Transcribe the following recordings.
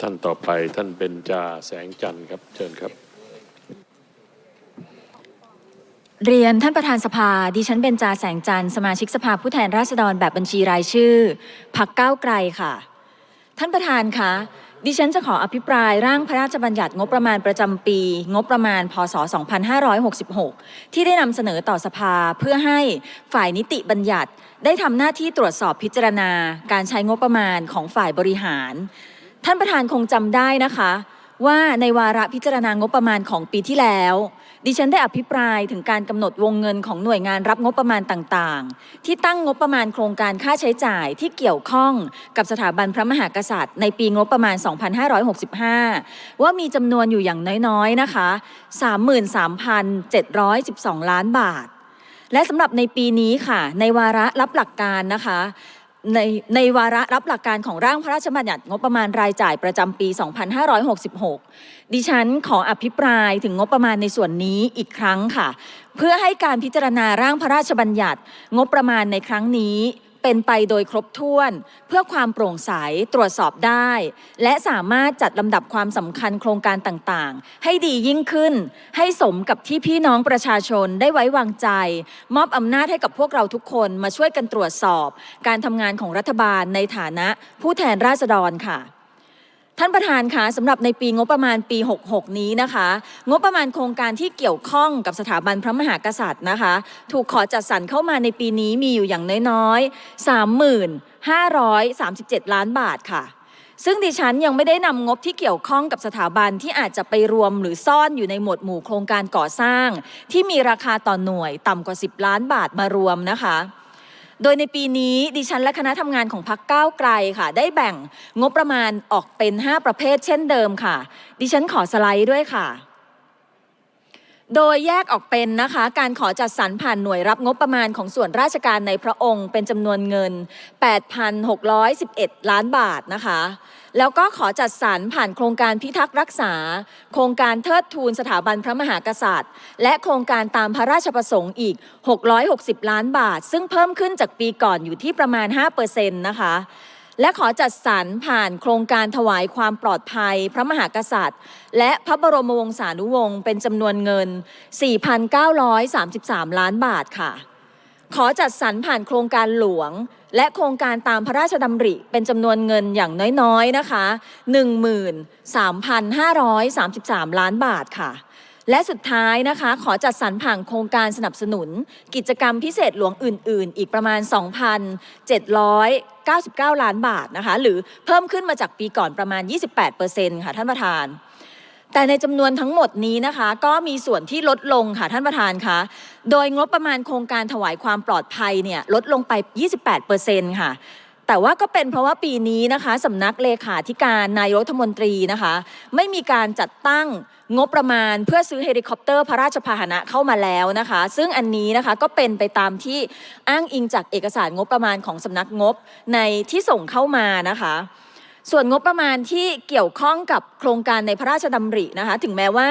ท่านต่อไปท่านเป็นจาแสงจันทร์ครับ เชิญครับ เรียนท่านประธานสภา ดิฉันเบญจาแสงจันทร์สมาชิกสภาผู้แทนราษฎรแบบบัญชีรายชื่อพักก้าวไกลค่ะ ท่านประธานคะดิฉันจะขออภิปรายร่างพระราชบัญญัติงบประมาณประจำปี งบประมาณ พศ 2566 ที่ได้นำเสนอต่อสภาเพื่อให้ฝ่ายนิติบัญญัติ ได้ทำหน้าที่ตรวจสอบพิจารณา การใช้งบประมาณของฝ่ายบริหาร ท่านประธานคงจำได้นะคะ ว่าในวาระพิจารณางบประมาณของปีที่แล้ว ดิฉันได้อภิปรายถึงการกำหนดวงเงินของหน่วยงานรับงบประมาณต่างๆ ที่ตั้งงบประมาณโครงการค่าใช้จ่ายที่เกี่ยวข้องกับสถาบันพระมหากษัตริย์ ในปีงบประมาณ 2565 ว่ามีจำนวนอยู่อย่างน้อยๆนะคะ 33,712 ล้านบาทและสำหรับในปีนี้ค่ะ ในวาระรับหลักการนะคะ ในในวาระรับหลักการของร่างพระราชบัญญัติงบประมาณรายจ่ายประจำปี 2566 ดิฉันขออภิปรายถึงงบประมาณในส่วนนี้อีกครั้งค่ะ เพื่อให้การพิจารณาร่างพระราชบัญญัติงบประมาณในครั้งนี้ เป็นไปโดยครบถ้วน เพื่อความโปร่งใสตรวจสอบได้ และสามารถจัดลำดับความสำคัญโครงการต่างๆ ให้ดียิ่งขึ้น ให้สมกับที่พี่น้องประชาชนได้ไว้วางใจ มอบอำนาจให้กับพวกเราทุกคนมาช่วยกันตรวจสอบ การทำงานของรัฐบาลในฐานะผู้แทนราษฎรค่ะ ท่านประธานคะสำหรับในปีงบประมาณปี 66 นี้นะคะ งบประมาณโครงการที่เกี่ยวข้องกับสถาบันพระมหากษัตริย์นะคะ ถูกขอจัดสรรเข้ามาในปีนี้มีอยู่อย่างน้อยๆ 3,537 ล้านบาทค่ะ ซึ่งดิฉันยังไม่ได้นำงบที่เกี่ยวข้องกับสถาบันที่อาจจะไปรวมหรือซ่อนอยู่ในหมวดหมู่โครงการก่อสร้าง ที่มีราคาต่อหน่วยต่ำกว่า 10 ล้านบาทมารวมนะคะ โดยในปีนี้ดิฉันและคณะทำงานของพักก้าวไกลค่ะ ได้แบ่งงบประมาณออกเป็น 5 ประเภทเช่นเดิมค่ะ ดิฉันขอสไลด์ด้วยค่ะ โดยแยกออกเป็นนะคะ การขอจัดสรรผ่านหน่วยรับงบประมาณของส่วนราชการในพระองค์ เป็นจำนวนเงิน 8,611 ล้านบาทนะคะ แล้วก็ขอจัดสรรผ่านโครงการพิทักษ์รักษา โครงการเทิดทูนสถาบันพระมหากษัตริย์ และโครงการตามพระราชประสงค์อีก 660 ล้านบาท ซึ่งเพิ่มขึ้นจากปีก่อนอยู่ที่ประมาณ 5%นะคะและขอจัดสรรผ่านโครงการถวายความปลอดภัย พระมหากษัตริย์ และพระบรมวงศานุวงศ์เป็นจำนวนเงิน 4,933 ล้านบาทค่ะ ขอจัดสรรผ่านโครงการหลวง และโครงการตามพระราชดำริเป็นจำนวนเงินอย่างน้อยๆนะคะ13,533 ล้านบาทค่ะ และสุดท้ายนะคะ ขอจัดสรรผ่านโครงการสนับสนุน กิจกรรมพิเศษหลวงอื่น ๆ อีกประมาณ 2,799 ล้านบาทนะคะ หรือเพิ่มขึ้นมาจากปีก่อนประมาณ 28%ค่ะท่านประธาน แต่ในจำนวนทั้งหมดนี้นะคะ ก็มีส่วนที่ลดลงค่ะท่านประธานคะโดยงบประมาณโครงการถวายความปลอดภัยเนี่ยลดลงไป 28%ค่ะแต่ว่าก็เป็นเพราะว่าปีนี้นะคะสำนักเลขาธิการนายรัฐมนตรีนะคะ ไม่มีการจัดตั้งงบประมาณเพื่อซื้อเฮลิคอปเตอร์พระราชพาหนะเข้ามาแล้วนะคะ ซึ่งอันนี้นะคะก็เป็นไปตามที่อ้างอิงจากเอกสารงบประมาณของสำนักงบในที่ส่งเข้ามานะคะ ส่วนงบประมาณที่เกี่ยวข้องกับโครงการในพระราชดำรินะคะ ถึงแม้ว่า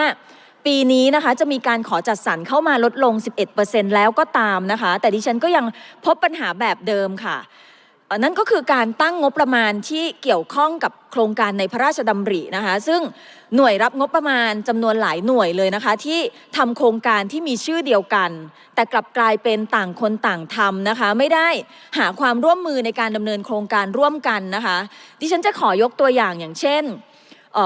ปีนี้นะคะจะมีการขอจัดสรรเข้ามาลดลง 11%แล้วก็ตามนะคะ แต่ดิฉันก็ยังพบปัญหาแบบเดิมค่ะ นั่นก็คือการตั้งงบประมาณที่เกี่ยวข้องกับโครงการในพระราชดำรินะคะ ซึ่งหน่วยรับงบประมาณจำนวนหลายหน่วยเลยนะคะ ที่ทำโครงการที่มีชื่อเดียวกัน แต่กลับกลายเป็นต่างคนต่างทำนะคะ ไม่ได้หาความร่วมมือในการดำเนินโครงการร่วมกันนะคะ ดิฉันจะขอยกตัวอย่างอย่างเช่น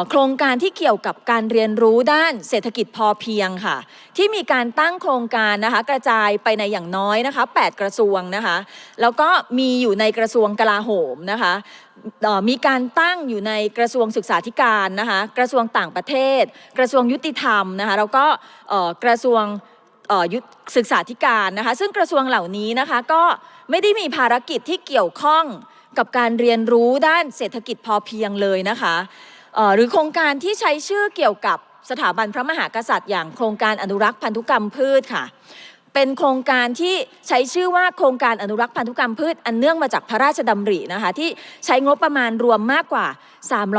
โครงการที่เกี่ยวกับการเรียนรู้ด้านเศรษฐกิจพอเพียงค่ะ ที่มีการตั้งโครงการนะคะกระจายไปในอย่างน้อยนะคะ 8 กระทรวงนะคะ แล้วก็มีอยู่ในกระทรวงกลาโหมนะคะมีการตั้งอยู่ในกระทรวงศึกษาธิการนะคะ กระทรวงต่างประเทศ กระทรวงยุติธรรมนะคะแล้วก็กระทรวงศึกษาธิการนะคะ ซึ่งกระทรวงเหล่านี้นะคะก็ไม่ได้มีภารกิจที่เกี่ยวข้องกับการเรียนรู้ด้านเศรษฐกิจพอเพียงเลยนะคะ หรือโครงการที่ใช้ชื่อเกี่ยวกับสถาบันพระมหากษัตริย์ อย่างโครงการอนุรักษ์พันธุกรรมพืชค่ะ เป็นโครงการที่ใช้ชื่อว่าโครงการอนุรักษ์พันธุกรรมพืช อันเนื่องมาจากพระราชดำรินะคะ ที่ใช้งบประมาณรวมมากกว่า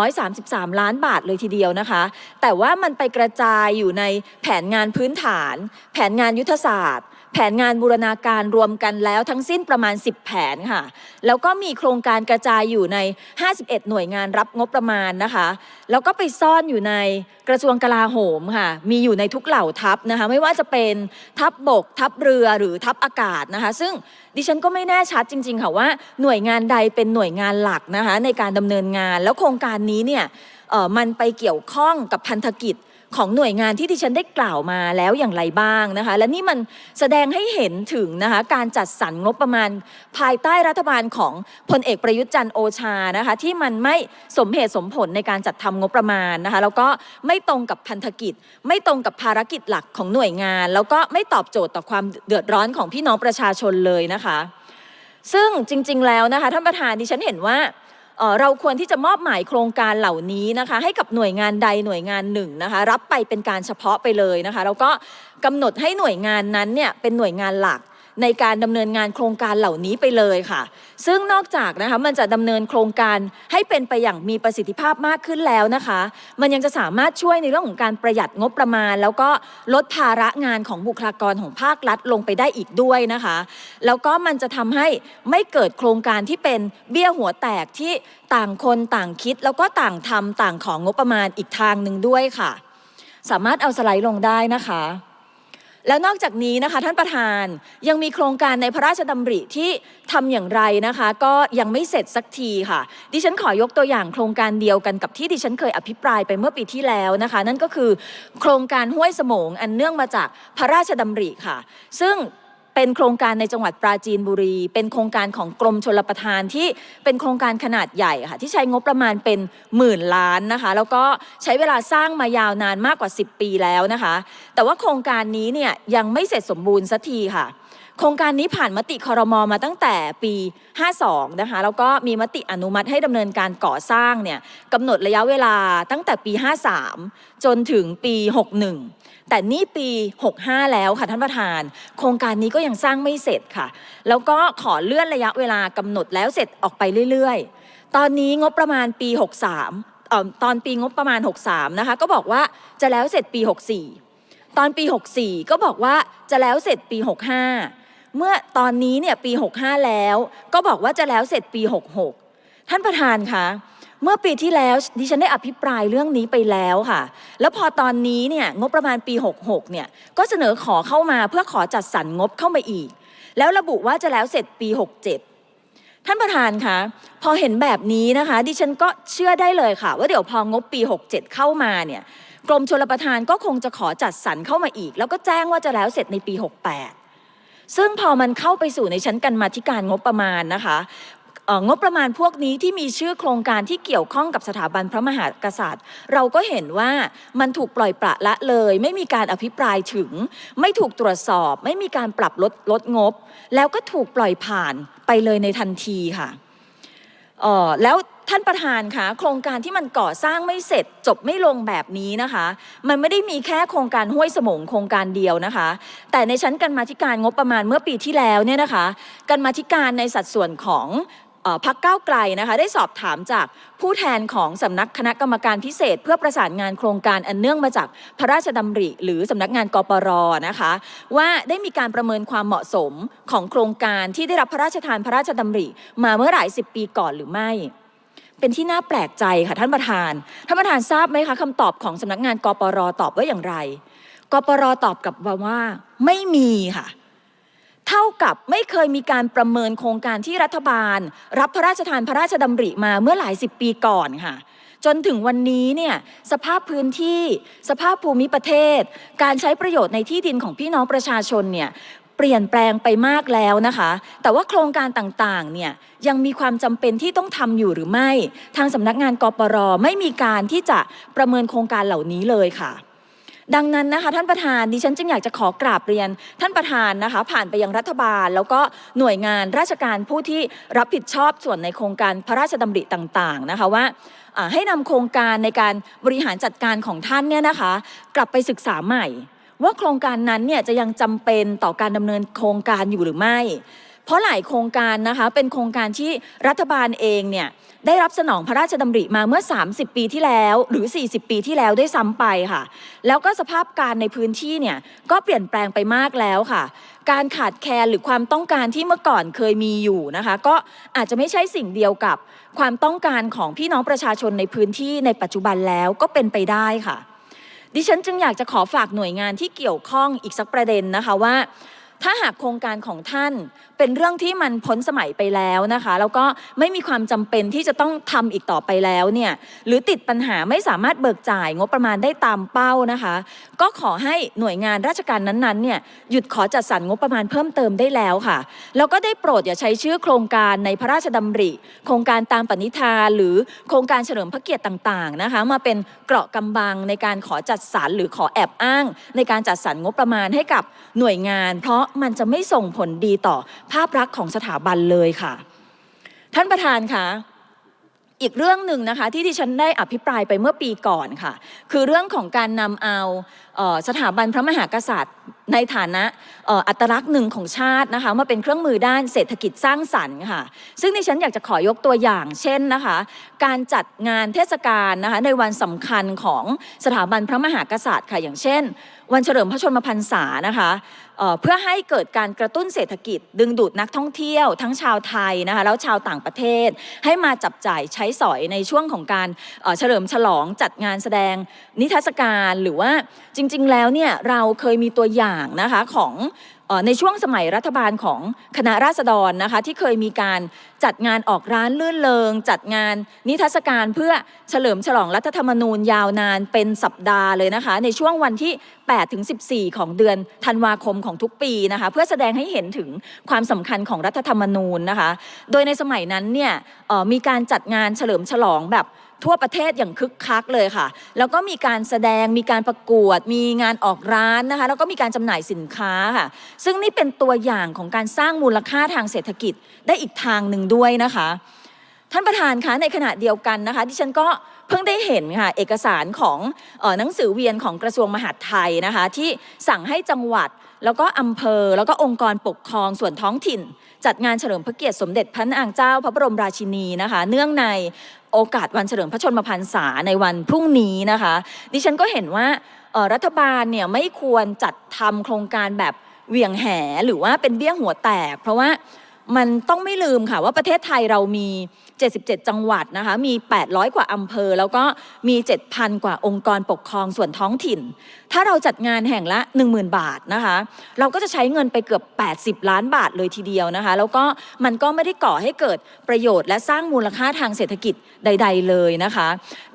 333 ล้านบาทเลยทีเดียวนะคะ แต่ว่ามันไปกระจายอยู่ในแผนงานพื้นฐาน แผนงานยุทธศาสตร์ แผนงานบูรณาการรวมกันแล้วทั้งสิ้นประมาณ 10 แผนค่ะ แล้วก็มีโครงการกระจายอยู่ใน 51 หน่วยงานรับงบประมาณนะคะ แล้วก็ไปซ่อนอยู่ในกระทรวงกลาโหมค่ะ มีอยู่ในทุกเหล่าทัพนะคะ ไม่ว่าจะเป็นทัพบบก ทัพเรือหรือทัพอากาศนะคะ ซึ่งดิฉันก็ไม่แน่ชัดจริง ๆ ค่ะว่าหน่วยงานใดเป็นหน่วยงานหลักนะคะในการดำเนินงาน แล้วโครงการนี้เนี่ยมันไปเกี่ยวข้องกับพันธกิจ ของหน่วยงานที่ดิฉันได้กล่าวมาแล้วอย่างไรบ้างนะคะ และนี่มันแสดงให้เห็นถึงนะคะการจัดสรรงบประมาณ ภายใต้รัฐบาลของพลเอกประยุทธ์จันทร์โอชานะคะ ที่มันไม่สมเหตุสมผลในการจัดทำงบประมาณนะคะ แล้วก็ไม่ตรงกับพันธกิจ ไม่ตรงกับภารกิจหลักของหน่วยงาน แล้วก็ไม่ตอบโจทย์ต่อความเดือดร้อนของพี่น้องประชาชนเลยนะคะ ซึ่งจริง ๆ แล้วนะคะท่านประธานดิฉันเห็นว่า เราควรที่จะมอบหมายโครงการเหล่านี้นะคะ ให้กับหน่วยงานใดหน่วยงานหนึ่งนะคะ รับไปเป็นการเฉพาะไปเลยนะคะ แล้วก็กำหนดให้หน่วยงานนั้นเนี่ยเป็นหน่วยงานหลัก ในการดำเนินงานโครงการเหล่านี้ไปเลยค่ะ ซึ่งนอกจากนะคะมันจะดำเนินโครงการให้เป็นไปอย่างมีประสิทธิภาพมากขึ้นแล้วนะคะ มันยังจะสามารถช่วยในเรื่องของการประหยัดงบประมาณ แล้วก็ลดภาระงานของบุคลากรของภาครัฐลงไปได้อีกด้วยนะคะ แล้วก็มันจะทำให้ไม่เกิดโครงการที่เป็นเบี้ยหัวแตกที่ต่างคนต่างคิด แล้วก็ต่างทำต่างของงบประมาณอีกทางหนึ่งด้วยค่ะ สามารถเอาสไลด์ลงได้นะคะ แล้วนอกจากนี้นะคะท่านประธานยังมีโครงการในพระราชดำริที่ทำอย่างไรนะคะ ก็ยังไม่เสร็จสักทีค่ะ ดิฉันขอยกตัวอย่างโครงการเดียวกันกับที่ดิฉันเคยอภิปรายไปเมื่อปีที่แล้วนะคะ นั่นก็คือโครงการห้วยสมงอันเนื่องมาจากพระราชดำริค่ะ ซึ่ง เป็นโครงการในจังหวัดปราจีนบุรี เป็นโครงการของกรมชลประทานที่เป็นโครงการขนาดใหญ่ค่ะที่ใช้งบประมาณเป็นหมื่นล้านนะคะ แล้วก็ใช้เวลาสร้างมายาวนานมากกว่า 10 ปีแล้วนะคะ แต่ว่าโครงการนี้เนี่ยยังไม่เสร็จสมบูรณ์สักทีค่ะโครงการนี้ผ่านมติคอรมอมาตั้งแต่ปี 52 นะคะ แล้วก็มีมติอนุมัติให้ดำเนินการก่อสร้างเนี่ยกำหนดระยะเวลาตั้งแต่ปี 53 จนถึงปี 61 แต่นี่ปี 65 แล้วค่ะท่านประธาน โครงการนี้ก็ยังสร้างไม่เสร็จค่ะ แล้วก็ขอเลื่อนระยะเวลากำหนดแล้วเสร็จออกไปเรื่อยๆ ตอนนี้งบประมาณปี 63เอ่อตอนปีงบประมาณ 63 นะคะ ก็บอกว่าจะแล้วเสร็จปี 64 ตอนปี 64 ก็บอกว่าจะแล้วเสร็จปี 65 เมื่อตอนนี้เนี่ยปี 65 แล้ว ก็บอกว่าจะแล้วเสร็จปี 66 ท่านประธานคะ เมื่อปีที่แล้วดิฉันได้อภิปรายเรื่องนี้ไปแล้วค่ะ แล้วพอตอนนี้เนี่ยงบประมาณปี 66 เนี่ยก็เสนอขอเข้ามาเพื่อขอจัดสรรงบเข้ามาอีก แล้วระบุว่าจะแล้วเสร็จปี 67 ท่านประธานคะพอเห็นแบบนี้นะคะ ดิฉันก็เชื่อได้เลยค่ะ ว่าเดี๋ยวพองบปี 67 เข้ามาเนี่ยกรมชลประทานก็คงจะขอจัดสรรเข้ามาอีก แล้วก็แจ้งว่าจะแล้วเสร็จในปี 68ซึ่งพอมันเข้าไปสู่ในชั้นกันมาธิการงบประมาณนะคะ งบประมาณพวกนี้ที่มีชื่อโครงการที่เกี่ยวข้องกับสถาบันพระมหากษัตริย์ เราก็เห็นว่ามันถูกปล่อยปละละเลย ไม่มีการอภิปรายถึง ไม่ถูกตรวจสอบ ไม่มีการปรับลดลดงบ แล้วก็ถูกปล่อยผ่านไปเลยในทันทีค่ะแล้วท่านประธานคะโครงการที่มันก่อสร้างไม่เสร็จจบไม่ลงแบบนี้นะคะ มันไม่ได้มีแค่โครงการห้วยสมงโครงการเดียวนะคะ แต่ในชั้นกันมาธิการงบประมาณเมื่อปีที่แล้วเนี่ยนะคะกันมาธิการในสัดส่วนของ พักเก้าวไกลนะคะได้สอบถามจากผู้แทนของสำนักคณะกรรมการพิเศษ เพื่อประสานงานโครงการอันเนื่องมาจากพระราชดำริ หรือสำนักงานกปรนะคะ ว่าได้มีการประเมินความเหมาะสมของโครงการที่ได้รับพระราชทานพระราชดำริ มาเมื่อหลายสิบปีก่อนหรือไม่ เป็นที่น่าแปลกใจค่ะท่านประธานท่านประธานทราบไหมคะคำตอบของสำนักงานกปรตอบว่าอย่างไรกปรตอบกลับมาว่า ไม่มีค่ะ เท่ากับไม่เคยมีการประเมินโครงการที่รัฐบาล รับพระราชทานพระราชดำริมาเมื่อหลายสิบปีก่อนค่ะ จนถึงวันนี้เนี่ยสภาพพื้นที่สภาพภูมิประเทศ การใช้ประโยชน์ในที่ดินของพี่น้องประชาชนเนี่ยเปลี่ยนแปลงไปมากแล้วนะคะ แต่ว่าโครงการต่างๆ เนี่ยยังมีความจำเป็นที่ต้องทำอยู่หรือไม่ ทางสำนักงานกปรไม่มีการที่จะประเมินโครงการเหล่านี้เลยค่ะ ดังนั้นนะคะท่านประธานดิฉันจึงอยากจะขอกราบเรียน ท่านประธานนะคะ ผ่านไปยังรัฐบาล แล้วก็หน่วยงานราชการผู้ที่รับผิดชอบส่วนในโครงการพระราชดำริต่างๆนะคะว่าให้นำโครงการในการบริหารจัดการของท่านเนี่ยนะคะ กลับไปศึกษาใหม่ ว่าโครงการนั้นเนี่ยจะยังจำเป็นต่อการดำเนินโครงการอยู่หรือไม่ เพราะหลายโครงการนะคะเป็นโครงการที่รัฐบาลเองเนี่ยได้รับสนองพระราชดำริมาเมื่อ 30 ปีที่แล้ว หรือ 40 ปีที่แล้วด้วยซ้ำไปค่ะ แล้วก็สภาพการในพื้นที่เนี่ยก็เปลี่ยนแปลงไปมากแล้วค่ะ การขาดแคลนหรือความต้องการที่เมื่อก่อนเคยมีอยู่นะคะ ก็อาจจะไม่ใช่สิ่งเดียวกับความต้องการของพี่น้องประชาชนในพื้นที่ในปัจจุบันแล้วก็เป็นไปได้ค่ะ ดิฉันจึงอยากจะขอฝากหน่วยงานที่เกี่ยวข้องอีกสักประเด็นนะคะว่าถ้าหากโครงการของท่าน เป็นเรื่องที่มันพ้นสมัยไปแล้วนะคะ แล้วก็ไม่มีความจำเป็นที่จะต้องทำอีกต่อไปแล้วเนี่ยหรือติดปัญหาไม่สามารถเบิกจ่ายงบประมาณได้ตามเป้านะคะ ก็ขอให้หน่วยงานราชการนั้นๆเนี่ยหยุดขอจัดสรรงบประมาณเพิ่มเติมได้แล้วค่ะ แล้วก็ได้โปรดอย่าใช้ชื่อโครงการในพระราชดำริ โครงการตามปณิธานหรือโครงการเฉลิมพระเกียรติต่างๆนะคะ มาเป็นเกราะกำบังในการขอจัดสรรหรือขอแอบอ้าง ในการจัดสรรงบประมาณให้กับหน่วยงาน เพราะมันจะไม่ส่งผลดีต่อภาพลักษณ์ของสถาบันเลยค่ะ ท่านประธานคะอีกเรื่องหนึ่งนะคะที่ดิฉันได้อภิปรายไปเมื่อปีก่อนค่ะ คือเรื่องของการนำเอาเออสถาบันพระมหากษัตริย์ ในฐานะอ,อ,อัตลักษณ์หนึ่งของชาตินะคะมาเป็นเครื่องมือด้านเศรษฐกิจสร้างสรรค์ค่ะ ซึ่งดิฉันอยากจะขอยกตัวอย่าง เช่นนะคะ การจัดงานเทศกาลนะคะในวันสำคัญของสถาบันพระมหากษัตริย์ค่ะอย่างเช่น วันเฉลิมพระชนมพรรษานะคะเเพื่อให้เกิดการกระตุ้นเศรษฐกิจ ดึงดูดนักท่องเที่ยว ทั้งชาวไทยนะคะแล้วชาวต่างประเทศ ให้มาจับจ่ายใช้สอยในช่วงของการเเฉลิมฉลองจัดงานแสดงนิทรรศการหรือว่าจริง ๆ แล้วเนี่ยเราเคยมีตัวอย่างนะคะของ ในช่วงสมัยรัฐบาลของคณะราษฎรนะคะที่เคยมีการจัดงานออกร้านลื่นเลงจัดงานนิทรรศการเพื่อเฉลิมฉลองรัฐธรรมนูญยาวนานเป็นสัปดาห์เลยนะคะ ในช่วงวันที่8ถึง14 ของเดือนธันวาคมของทุกปีนะคะเพื่อแสดงให้เห็นถึงความสำคัญของรัฐธรรมนูญนะคะ โดยในสมัยนั้นเนี่ยมีการจัดงานเฉลิมฉลองแบบ ทั่วประเทศอย่างคึกคักเลยค่ะ แล้วก็มีการแสดง มีการประกวด มีงานออกร้านนะคะ แล้วก็มีการจำหน่ายสินค้าค่ะ ซึ่งนี่เป็นตัวอย่างของการสร้างมูลค่าทางเศรษฐกิจได้อีกทางหนึ่งด้วยนะคะ ท่านประธานคะ ในขณะเดียวกันนะคะดิฉันก็เพิ่งได้เห็นค่ะเอกสารของออหนังสือเวียนของกระทรวงมหาดไทยนะคะ ที่สั่งให้จังหวัดแล้วก็อำเภอ แล้วก็องค์กรปกครองส่วนท้องถิ่น จัดงานเฉลิมพระเกียรติสมเด็จพระนางเจ้าพระบรมราชินีนะคะ เนื่องใน โอกาสวันเฉลิมพระชนมพรรษาในวันพรุ่งนี้นะคะ ดิฉันก็เห็นว่ารัฐบาลเนี่ยไม่ควรจัดทำโครงการแบบเหวี่ยงแหหรือว่าเป็นเบี้ยหัวแตก เพราะว่า มันต้องไม่ลืมค่ะว่าประเทศไทยเรามี 77 จังหวัดนะคะ มี 800 กว่าอำเภอ แล้วก็มี 7,000 กว่าองค์กรปกครองส่วนท้องถิ่น ถ้าเราจัดงานแห่งละ 10,000 บาทนะคะ เราก็จะใช้เงินไปเกือบ 80 ล้านบาทเลยทีเดียวนะคะ แล้วก็มันก็ไม่ได้ก่อให้เกิดประโยชน์และสร้างมูลค่าทางเศรษฐกิจใด ๆ เลยนะคะ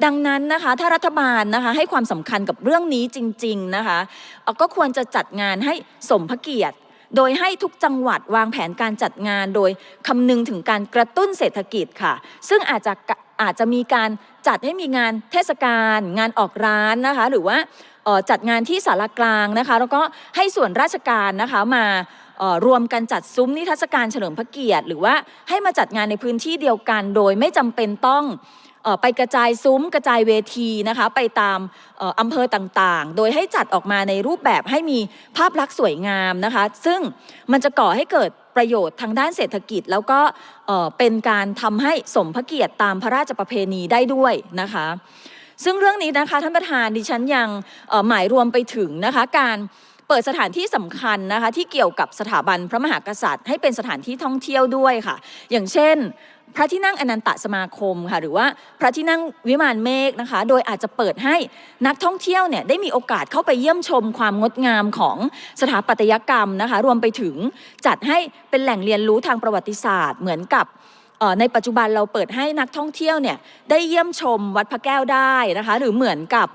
ดังนั้นนะคะถ้ารัฐบาลนะคะให้ความสำคัญกับเรื่องนี้จริง ๆ นะคะเอ่อก็ควรจะจัดงานให้สมพระเกียรติ โดยให้ทุกจังหวัดวางแผนการจัดงานโดยคำนึงถึงการกระตุ้นเศรษฐกิจค่ะ ซึ่งอาจจะอาจจะมีการจัดให้มีงานเทศกาล งานออกร้านนะคะ หรือว่าจัดงานที่สารกลางนะคะ แล้วก็ให้ส่วนราชการนะคะมารวมกันจัดซุ้มนิทรรศการเฉลิมพระเกียรติ หรือว่าให้มาจัดงานในพื้นที่เดียวกัน โดยไม่จำเป็นต้อง ไปกระจายซุ้มกระจายเวทีนะคะไปตามอำเภอต่างๆ โดยให้จัดออกมาในรูปแบบให้มีภาพลักษณ์สวยงามนะคะ ซึ่งมันจะก่อให้เกิดประโยชน์ทางด้านเศรษฐกิจ แล้วก็เป็นการทำให้สมพระเกียรติตามพระราชประเพณีได้ด้วยนะคะซึ่งเรื่องนี้นะคะท่านประธานดิฉันยังหมายรวมไปถึงนะคะการเปิดสถานที่สำคัญนะคะที่เกี่ยวกับสถาบันพระมหากษัตริย์ ให้เป็นสถานที่ท่องเที่ยวด้วยค่ะ อย่างเช่น พระที่นั่งอนันตสมาคมค่ะหรือว่าพระที่นั่งวิมานเมฆนะคะ โดยอาจจะเปิดให้นักท่องเที่ยวเนี่ยได้มีโอกาสเข้าไปเยี่ยมชมความงดงามของสถาปัตยกรรมนะคะ รวมไปถึงจัดให้เป็นแหล่งเรียนรู้ทางประวัติศาสตร์ เหมือนกับ ในปัจจุบันเราเปิดให้นักท่องเที่ยวเนี่ยได้เยี่ยมชมวัดพระแก้วได้นะคะหรือเหมือนกับ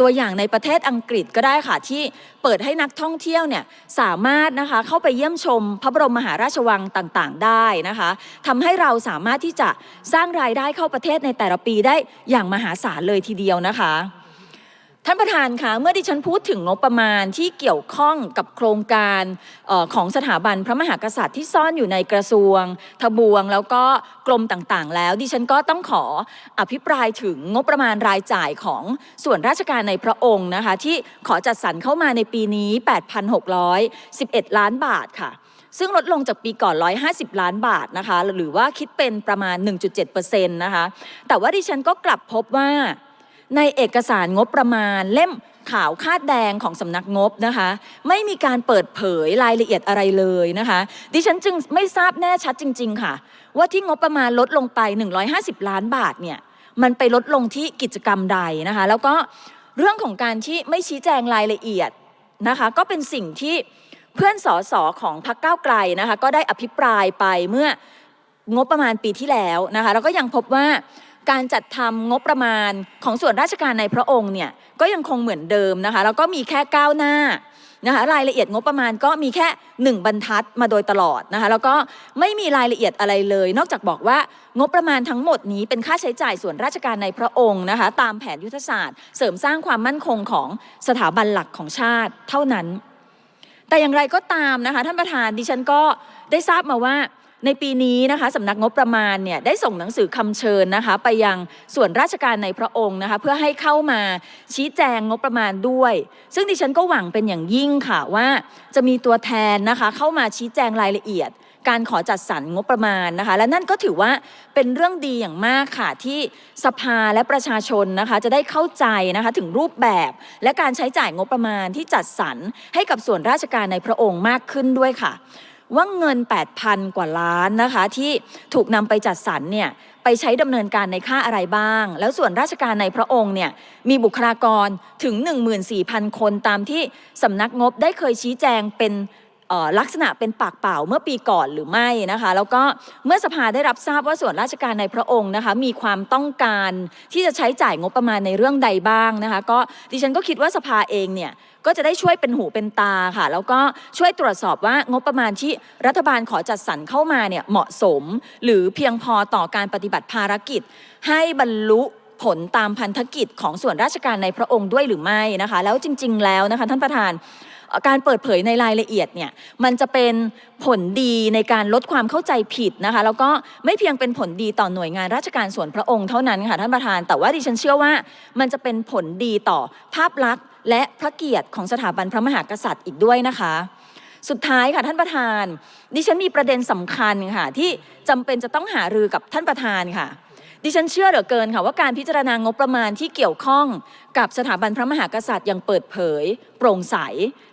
ตัวอย่างในประเทศอังกฤษก็ได้ค่ะที่เปิดให้นักท่องเที่ยวเนี่ยสามารถนะคะเข้าไปเยี่ยมชมพระบรมมหาราชวังต่างๆ ได้นะคะทำให้เราสามารถที่จะสร้างรายได้เข้าประเทศในแต่ละปีได้อย่างมหาศาลเลยทีเดียวนะคะ ท่านประธานคะเมื่อดิฉันพูดถึงงบประมาณที่เกี่ยวข้องกับโครงการออของสถาบันพระมหากษัตริย์ที่ซ่อนอยู่ในกระทรวง ทบวง แล้วก็กรมต่างๆ แล้ว ดิฉันก็ต้องขออภิปรายถึงงบประมาณรายจ่ายของส่วนราชการในพระองค์นะคะที่ขอจัดสรรเข้ามาในปีนี้ 8,611 ล้านบาทค่ะซึ่งลดลงจากปีก่อน 150 ล้านบาทนะคะ หรือว่าคิดเป็นประมาณ 1.7%นะคะ แต่ว่าดิฉันก็กลับพบว่า ในเอกสารงบประมาณเล่มขาวคาดแดงของสำนักงบนะคะ ไม่มีการเปิดเผยรายละเอียดอะไรเลยนะคะ ดิฉันจึงไม่ทราบแน่ชัดจริง ๆ ค่ะ ว่าที่งบประมาณลดลงไป 150 ล้านบาทเนี่ยมันไปลดลงที่กิจกรรมใดนะคะ แล้วก็เรื่องของการที่ไม่ชี้แจงรายละเอียดนะคะ ก็เป็นสิ่งที่เพื่อนสสของพรรคก้าวไกลนะคะ ก็ได้อภิปรายไปเมื่องบประมาณปีที่แล้วนะคะ แล้วก็ยังพบว่า การจัดทำงบประมาณของส่วนราชการในพระองค์เนี่ยก็ยังคงเหมือนเดิมนะคะแล้วก็มีแค่ก้าวหน้านะคะรายละเอียดงบประมาณก็มีแค่หนึ่งบรรทัดมาโดยตลอดนะคะแล้วก็ไม่มีรายละเอียดอะไรเลย นอกจากบอกว่างบประมาณทั้งหมดนี้เป็นค่าใช้จ่ายส่วนราชการในพระองค์นะคะตามแผนยุทธศาสตร์ เสริมสร้างความมั่นคงของสถาบันหลักของชาติเท่านั้น แต่อย่างไรก็ตามนะคะท่านประธานดิฉันก็ได้ทราบมาว่า ในปีนี้นะคะสำนักงบประมาณเนี่ยได้ส่งหนังสือคำเชิญนะคะไปยังส่วนราชการในพระองค์นะคะเพื่อให้เข้ามาชี้แจงงบประมาณด้วย ซึ่งดิฉันก็หวังเป็นอย่างยิ่งค่ะว่า จะมีตัวแทนนะคะเข้ามาชี้แจงรายละเอียด การขอจัดสรรงบประมาณนะคะ และนั่นก็ถือว่าเป็นเรื่องดีอย่างมากค่ะที่สภาและประชาชนนะคะจะได้เข้าใจนะคะถึงรูปแบบและการใช้จ่ายงบประมาณที่จัดสรรให้กับส่วนราชการในพระองค์มากขึ้นด้วยค่ะ ว่าเงิน 8,000 กว่าล้านนะคะที่ถูกนำไปจัดสรรเนี่ยไปใช้ดำเนินการในค่าอะไรบ้าง แล้วส่วนราชการในพระองค์เนี่ยมีบุคลากรถึง 14,000 คนตามที่สำนักงบได้เคยชี้แจงเป็นลักษณะเป็นปากเปล่าเมื่อปีก่อนหรือไม่นะคะแล้วก็เมื่อสภาได้รับทราบว่าส่วนราชการในพระองค์นะคะมีความต้องการที่จะใช้จ่ายงบประมาณในเรื่องใดบ้างนะคะก็ดิฉันก็คิดว่าสภาเองเนี่ย ก็จะได้ช่วยเป็นหูเป็นตาค่ะ แล้วก็ช่วยตรวจสอบว่างบประมาณที่รัฐบาลขอจัดสรรเข้ามาเนี่ยเหมาะสม หรือเพียงพอต่อการปฏิบัติภารกิจ ให้บรรลุผลตามพันธกิจของส่วนราชการในพระองค์ด้วยหรือไม่นะคะ แล้วจริง ๆ แล้วนะคะท่านประธานการเปิดเผยในรายละเอียดเนี่ยมันจะเป็นผลดีในการลดความเข้าใจผิดนะคะ แล้วก็ไม่เพียงเป็นผลดีต่อหน่วยงานราชการส่วนพระองค์เท่านั้นค่ะท่านประธาน แต่ว่าดิฉันเชื่อว่ามันจะเป็นผลดีต่อภาพลักษณ์ และพระเกียรติของสถาบันพระมหากษัตริย์อีกด้วยนะคะ สุดท้ายค่ะท่านประธาน ดิฉันมีประเด็นสำคัญค่ะ ที่จำเป็นจะต้องหารือกับท่านประธานค่ะ ดิฉันเชื่อเหลือเกินค่ะว่าการพิจารณางบประมาณที่เกี่ยวข้องกับสถาบันพระมหากษัตริย์อย่างเปิดเผย โปร่งใส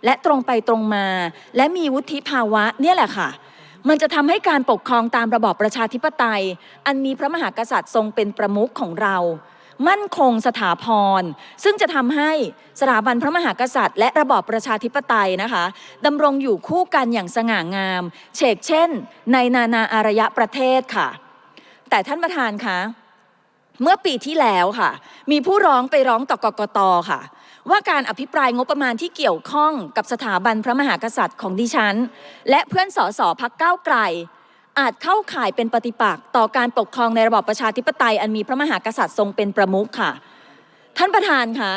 และตรงไปตรงมา และมีวุฒิภาวะเนี่ยแหละค่ะมันจะทำให้การปกครองตามระบอบประชาธิปไตย อันมีพระมหากษัตริย์ทรงเป็นประมุขของเรา มั่นคงสถาพร ซึ่งจะทำให้สถาบันพระมหากษัตริย์ และระบอบประชาธิปไตยนะคะดำรงอยู่คู่กันอย่างสง่างาม เฉกเช่น ในนานาอารยประเทศค่ะ แต่ท่านประธานคะเมื่อปีที่แล้วค่ะ มีผู้ร้องไปร้องต่อกกตค่ะ ว่าการอภิปรายงบประมาณที่เกี่ยวข้องกับสถาบันพระมหากษัตริย์ของดิฉัน และเพื่อนสสพักเก้าไกล อาจเข้าข่ายเป็นปฏิปักษ์ต่อการปกครองในระบอบประชาธิปไตยอันมีพระมหากษัตริย์ทรงเป็นประมุขค่ะ ท่านประธานคะ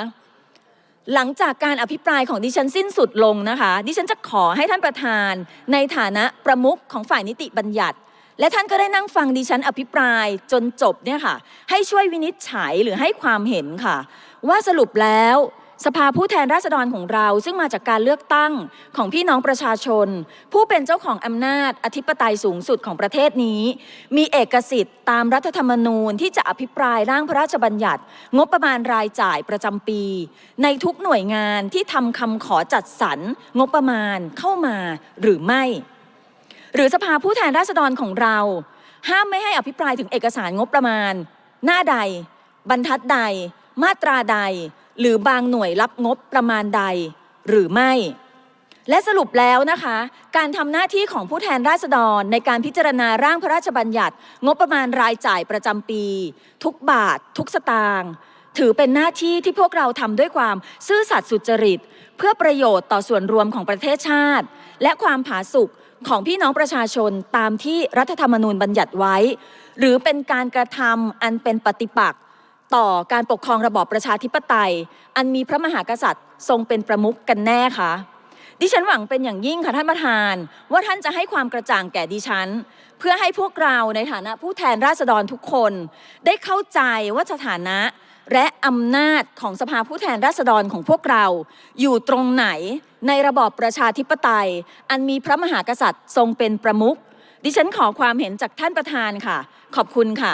หลังจากการอภิปรายของดิฉันสิ้นสุดลงนะคะ ดิฉันจะขอให้ท่านประธานในฐานะประมุขของฝ่ายนิติบัญญัติ และท่านก็ได้นั่งฟังดิฉันอภิปรายจนจบเนี่ยค่ะ ให้ช่วยวินิจฉัยหรือให้ความเห็นค่ะ ว่าสรุปแล้ว สภาผู้แทนราษฎรของเราซึ่งมาจากการเลือกตั้งของพี่น้องประชาชน ผู้เป็นเจ้าของอำนาจอธิปไตยสูงสุดของประเทศนี้ มีเอกสิทธิ์ตามรัฐธรรมนูญที่จะอภิปรายร่างพระราชบัญญัติ งบประมาณรายจ่ายประจำปี ในทุกหน่วยงานที่ทำคำขอจัดสรรงบประมาณเข้ามาหรือไม่ หรือสภาผู้แทนราษฎรของเรา ห้ามไม่ให้อภิปรายถึงเอกสารงบประมาณ หน้าใด บรรทัดใด มาตราใด หรือบางหน่วยรับงบประมาณใดหรือไม่ และสรุปแล้วนะคะ การทำหน้าที่ของผู้แทนราษฎรในการพิจารณาร่างพระราชบัญญัติ งบประมาณรายจ่ายประจำปี ทุกบาท ทุกสตางค์ถือเป็นหน้าที่ที่พวกเราทำด้วยความซื่อสัตย์สุจริต เพื่อประโยชน์ต่อส่วนรวมของประเทศชาติ และความผาสุกของพี่น้องประชาชนตามที่รัฐธรรมนูญบัญญัติไว้ หรือเป็นการกระทำอันเป็นปฏิปักษ์ ต่อการปกครองระบอบประชาธิปไตย อันมีพระมหากษัตริย์ทรงเป็นประมุขกันแน่คะดิฉันหวังเป็นอย่างยิ่งค่ะท่านประธาน ว่าท่านจะให้ความกระจ่างแก่ดิฉัน เพื่อให้พวกเราในฐานะผู้แทนราษฎรทุกคน ได้เข้าใจว่าสถานะและอำนาจของสภาผู้แทนราษฎรของพวกเรา อยู่ตรงไหนในระบอบประชาธิปไตย อันมีพระมหากษัตริย์ทรงเป็นประมุขดิฉันขอความเห็นจากท่านประธานค่ะ ขอบคุณค่ะ